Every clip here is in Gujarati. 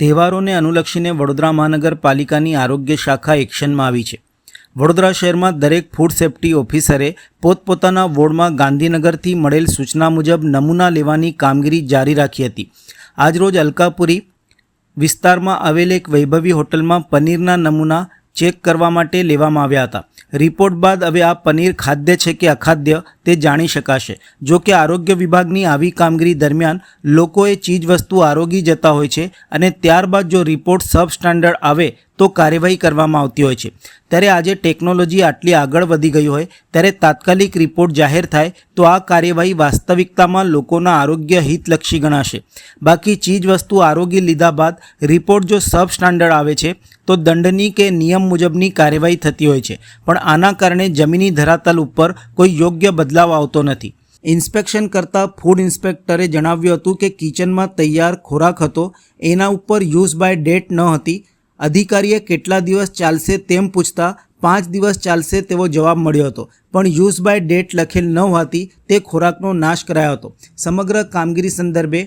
તહેવારોને અનુલક્ષીને વડોદરા મહાનગરપાલિકાની આરોગ્ય શાખા એક્શનમાં આવી છે. વડોદરા શહેરમાં દરેક ફૂડ સેફ્ટી ઓફિસરે પોતપોતાના વોર્ડમાં ગાંધીનગરથી મળેલ સૂચના મુજબ નમૂના લેવાની કામગીરી જારી રાખી હતી. આજરોજ અલકાપુરી વિસ્તારમાં આવેલ એક વૈભવી હોટલમાં પનીરના નમૂના ચેક કરવા માટે લેવામાં આવ્યા હતા. રિપોર્ટ બાદ હવે આ પનીર ખાદ્ય છે કે અખાદ્ય તે જાણી શકાશે. જો કે આરોગ્ય વિભાગની આવી કામગીરી દરમિયાન લોકોએ ચીજવસ્તુ આરોગી જતા હોય છે અને ત્યારબાદ જો રિપોર્ટ સબ સ્ટાન્ડર્ડ આવે તો કાર્યવાહી કરવામાં આવતી હોય છે. ત્યારે આજે ટેકનોલોજી આટલી આગળ વધી ગઈ હોય, ત્યારે તાત્કાલિક રિપોર્ટ જાહેર થાય, તો આ કાર્યવાહી વાસ્તવિકતામાં લોકોના આરોગ્ય હિતલક્ષી ગણાશે. બાકી ચીજવસ્તુ આરોગ્ય લીધા બાદ રિપોર્ટ જો સબ સ્ટાન્ડર્ડ આવે છે, તો દંડની કે નિયમ મુજબની કાર્યવાહી થતી હોય છે. પણ આના કારણે જમીની ધરાતલ ઉપર કોઈ યોગ્ય બદલાવ આવતો નથી. ઇન્સ્પેક્શન કરતાં ફૂડ ઇન્સ્પેક્ટરે જણાવ્યું હતું કે કિચનમાં તૈયાર ખોરાક હતો, એના ઉપર યુઝ બાય ડેટ ન હતી અધિકારીએ કેટલા દિવસ ચાલશે તેમ પૂછતા પાંચ દિવસ ચાલશે તેવો જવાબ મળ્યો હતો. પણ યુઝ બાય ડેટ લખેલ ન હોવાથી તે ખોરાકનો નાશ કરાયો હતો. સમગ્ર કામગીરી સંદર્ભે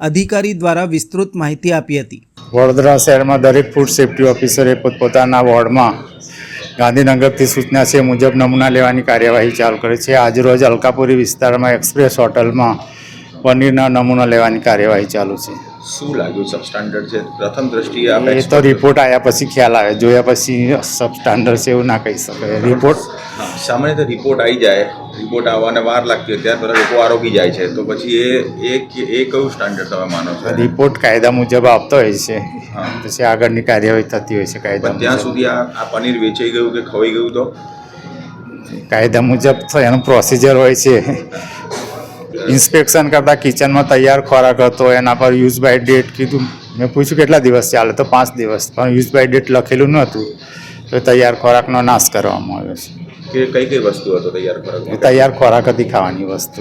અધિકારી દ્વારા વિસ્તૃત માહિતી આપી હતી. વડોદરા શહેરમાં દરેક ફૂડ સેફ્ટી ઓફિસરે પોતપોતાના વોર્ડમાં ગાંધીનગરથી સૂચના છે મુજબ નમૂના લેવાની કાર્યવાહી ચાલુ કરે છે. આજરોજ અલકાપુરી વિસ્તારમાં એક્સપ્રેસ હોટલમાં પનીરના નમૂના લેવાની કાર્યવાહી ચાલુ છે. શું લાગ્યું સબસ્ટાન્ડર્ડ છે? પ્રથમ દ્રષ્ટિએ આપણે એ તો રિપોર્ટ આવ્યા પછી ખ્યાલ આવે. જોયા પછી સબસ્ટાન્ડર્ડ છે એવું ના કહી શકાય રિપોર્ટ સામાન્ય રીતે રિપોર્ટ આવી જાય. રિપોર્ટ આવવાને વાર લાગતી હોય ત્યારે પહેલાં લોકો આરોગી જાય છે. તો પછી એ એ એ કયું સ્ટાન્ડર્ડ તમે માનો છો? રિપોર્ટ કાયદા મુજબ આવતો હોય છે. પછી આગળની કાર્યવાહી થતી હોય છે કાયદા ત્યાં સુધી આ પનીર વેચાઈ ગયું કે ખવાઈ ગયું તો? કાયદા મુજબ તો એનું પ્રોસિજર હોય છે. ઇન્સ્પેક્શન કરતાં કિચનમાં તૈયાર ખોરાક હતો એના પર યુઝ બાય ડેટ કીધું. મેં પૂછ્યું કેટલા દિવસ ચાલે? તો પાંચ દિવસ. પણ યુઝ બાય ડેટ લખેલું નહોતું. તો તૈયાર ખોરાકનો નાશ કરવામાં આવ્યો છે. કે કઈ કઈ વસ્તુ હતો તૈયાર ખોરાક તૈયાર ખોરાક હતી ખાવાની વસ્તુ.